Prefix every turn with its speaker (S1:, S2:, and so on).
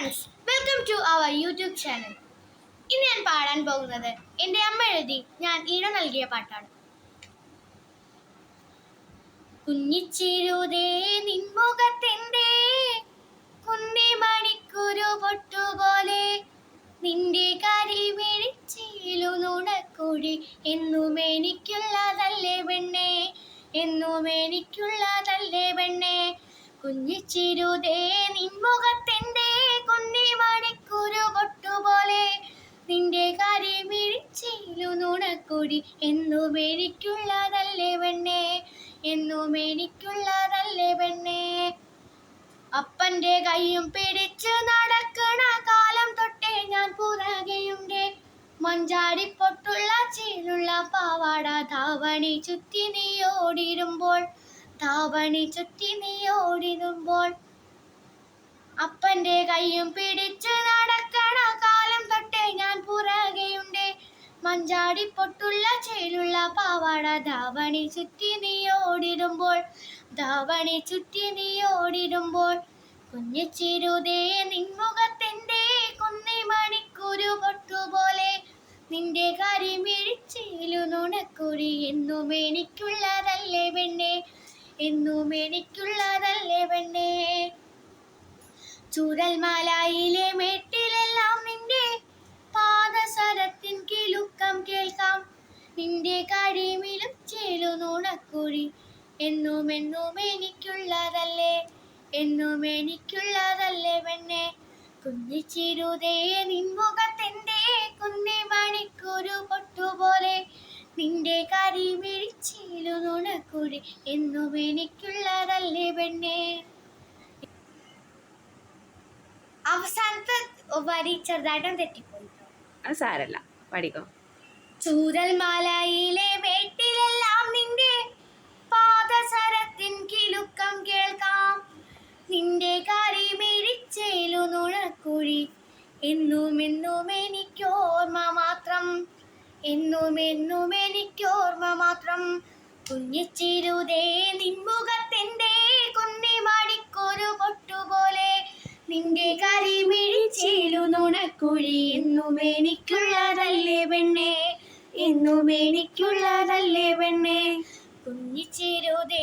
S1: Friends welcome to our YouTube channel ഇന്ന് ഞാൻ പാടാൻ പോകുന്നത് എന്റെ അമ്മ എഴുതി ഞാൻ ഈണം നൽകിയ പാട്ടാണ്. കുഞ്ഞിച്ചിരുതേ നിൻമുഖത്തിന്റെ കുന്നി മണിക്കുരു പൊട്ടുപോലെ നിന്റെ കരിമിഴിച്ചിലു നുണക്കുഴി എന്നും എനിക്കുള്ളതല്ലേ പെണ്ണേ? എന്നും എനിക്കുള്ളതല്ലേ പെണ്ണേ? കുഞ്ഞിച്ചിരുതേ നിൻമുഖത്തെന്തേ? നുണക്കുഴി എന്നും എനിക്കുള്ളതല്ലേ പെണ്ണേ? എന്നും എനിക്കുള്ളതല്ലേ പെണ്ണേ? അപ്പന്റെ കൈയും പിടിച്ച് നടക്കണ കാലം തൊട്ടേ ഞാൻ പുറകെയുണ്ട്. മഞ്ചാടി പൊട്ടുള്ള ചീലുള്ള പാവാട ധാവണി ചുറ്റി നീ ഓടിടുമ്പോൾ ധാവണി ചുറ്റി നീ ഓടിടുമ്പോൾ. അപ്പന്റെ കൈയും പിടിച്ച് മഞ്ചാടി പൊട്ടുള്ള ചേലുള്ള പാവാട ധാവണി ചുറ്റി നീ ഓടിടുമ്പോൾ ധാവണി ചുറ്റി നീ ഓടിടുമ്പോൾ കുഞ്ഞിച്ചിരുതേ നിൻമുഖത്തിന്റെ കുന്നി മണിക്കുരു പൊട്ടുപോലെ നിന്റെ കരിമിഴിച്ചിലു നുണക്കുരി എന്നും എനിക്കുള്ളതല്ലേ പെണ്ണേ എന്നും എനിക്കുള്ളതല്ലേ പെണ്ണേ. ചൂരൽമാലായിലെ മേട്ടിലെല്ലാം കിലുക്കം കേൾക്കാം. നിന്റെ കഴിമിലും ചേലു നുണക്കുഴി എന്നും എന്നും എനിക്കുള്ളതല്ലേ? എന്നും എനിക്കുള്ളതല്ലേ പെണ്ണെ കുഞ്ഞിച്ചിരുതേ നിൻമുഖത്തെന്തേ? കുന്നി മണിക്കൊരു പൊട്ടുപോലെ. നിന്റെ കരിമിഴിച്ചിലു നുണക്കുഴി എന്നും എനിക്കുള്ളതല്ലേ പെണ്ണെ? അവസാനത്തെ വരി ചെറുതായിട്ടും തെറ്റിപ്പോയി
S2: അത് സാരല്ല. പഠിക്കോ.
S1: ചൂരൽമാലയിലെ വേട്ടിലെല്ലാം നിന്റെ പാദസരത്തിൻ കിലുക്കം കേൾക്കാം. നിന്റെ കരിമിഴിച്ചേലു നുണക്കുഴി എന്നും എന്നും എനിക്കോർമ്മ മാത്രം. എന്നും എന്നും എനിക്കോർമ്മ മാത്രം. കുഞ്ഞിച്ചിരുതേ നിൻമുഖത്തിന്റെ കുന്നി മണിക്കൊരു പൊട്ടുപോലെ. നിന്റെ കരിമിഴിച്ചേലു നുണക്കുഴി എന്നും പെണ്ണേ എന്നും എനിക്കുള്ളതല്ലേ പെണ്ണേ? കുഞ്ഞിച്ചിരുതേ